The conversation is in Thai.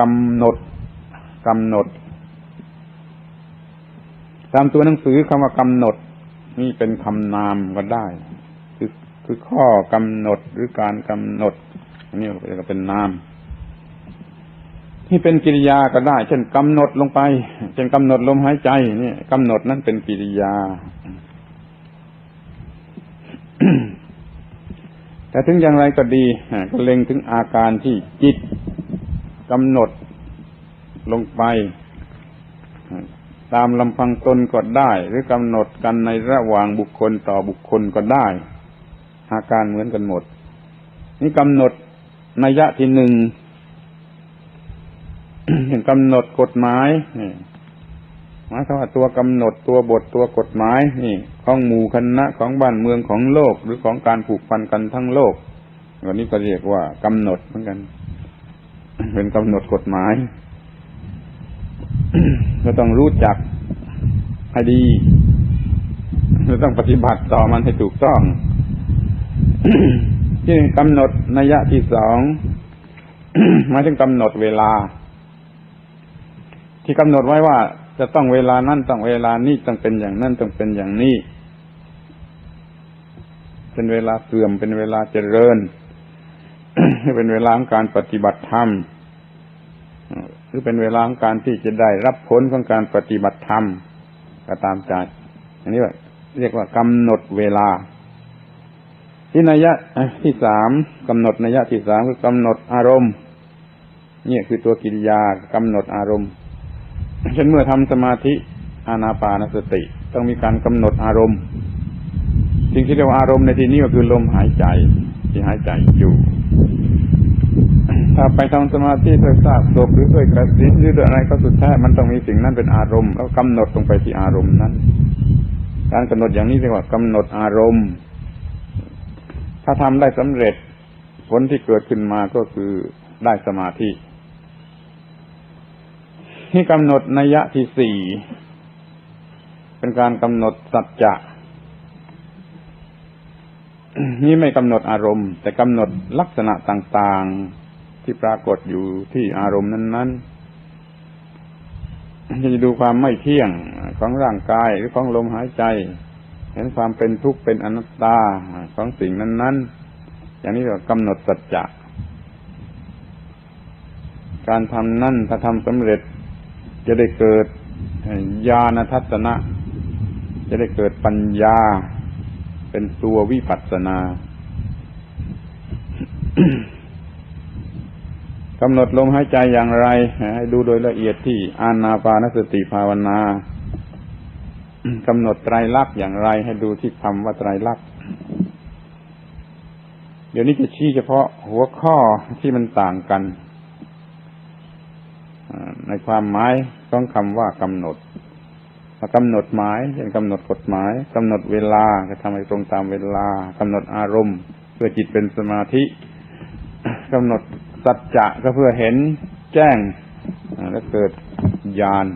กำหนดกำหนดตามตัวหนังสือคำว่ากำหนด นี่เป็นคำนามก็ได้ คือคือข้อกำหนดหรือการกำหนดอันนี้ก็เป็นนามที่เป็นกิริยาก็ได้ เช่นกำหนดลงไป เช่นกำหนดลมหายใจนี่กำหนดนั้นเป็นกิริยา แต่ถึงอย่างไรก็ดีก็เล็งถึงอาการที่จิต กำหนดลงไปตามลำพังตนก็ได้ หรือกำหนดกันในระหว่างบุคคลต่อบุคคลก็ได้อาการเหมือนกันหมด นี่กำหนดนัยยะที่หนึ่งกำหนดกฎหมายหมายความว่าตัวกำหนดตัวบทตัวกฎหมายนี่ ของหมู่คณะของบ้านเมืองของโลก หรือของการผูกพันกันทั้งโลกวันนี้ก็เรียกว่ากำหนดเหมือนกัน เป็นกำหนดกฎหมายก็ต้องรู้จักให้ดีเราต้องปฏิบัติต่อมันให้ถูกต้องที่กำหนดนัยยะที่สองหมายถึงกำหนดเวลา ที่กำหนดไว้ว่า จะต้องเวลานั้นต้องเวลานี้ต้องเป็นอย่างนั้นต้องเป็นอย่างนี้ เป็นเวลาเสื่อมเป็นเวลาเจริญ เป็นเวลาของการปฏิบัติธรรมหรือเป็นเวลาของการที่จะได้รับผลของการปฏิบัติธรรมก็ตามใจอันนี้ว่าเรียกว่ากำหนดเวลา ที่นัยยะที่สามกำหนดนัยยะที่สามคือกำหนดอารมณ์เนี่ยคือตัวกิริยากำหนดอารมณ์เช่นเมื่อทำสมาธิอานาปานสติ ต้องมีการกำหนดอารมณ์สิ่งที่เรียกว่าอารมณ์ในที่นี้ก็คือลมหายใจที่หายใจอยู่ ถ้าไปทำสมาธิด้วยทราบศพหรือด้วยกระสินหรือด้วยอะไรก็สุดแท้มันต้องมีสิ่งนั้นเป็นอารมณ์แล้วกำหนดลงไปที่อารมณ์นั้น การกำหนดอย่างนี้เรียกว่ากำหนดอารมณ์ ถ้าทำได้สำเร็จผลที่เกิดขึ้นมาก็คือได้สมาธิที่กำหนดนัยยะที่สี่เป็นการกำหนดสัจจะนี่ไม่กำหนดอารมณ์ แต่กำหนดลักษณะต่าง ๆ ที่ปรากฏอยู่ที่อารมณ์นั้นๆจะดูความไม่เที่ยงของร่างกายหรือของลมหายใจ เห็นความเป็นทุกข์เป็นอนัตตาของสิ่งนั้น ๆ อย่างนี้ก็กำหนดสัจจะการทำนั่นถ้าทำสำเร็จจะได้เกิดญาณทัศนะ จะได้เกิดปัญญา เป็นตัววิปัสสนา กำหนดลมหายใจอย่างไรให้ดูโดยละเอียดที่อานาปานสติภาวนากำหนดไตรลักษณ์อย่างไร ให้ดูที่คำว่าไตรลักษณ์เดี๋ยวนี้จะชี้เฉพาะหัวข้อที่มันต่างกันในความหมายต้องคำว่ากำหนดกำหนดหมายเช่นกำหนดกฎหมายกำหนดเวลาจะทำให้ตรงตามเวลากำหนดอารมณ์ เพื่อจิตเป็นสมาธิกำหนด สัจจะก็เพื่อเห็นแจ้งและเกิดญาณ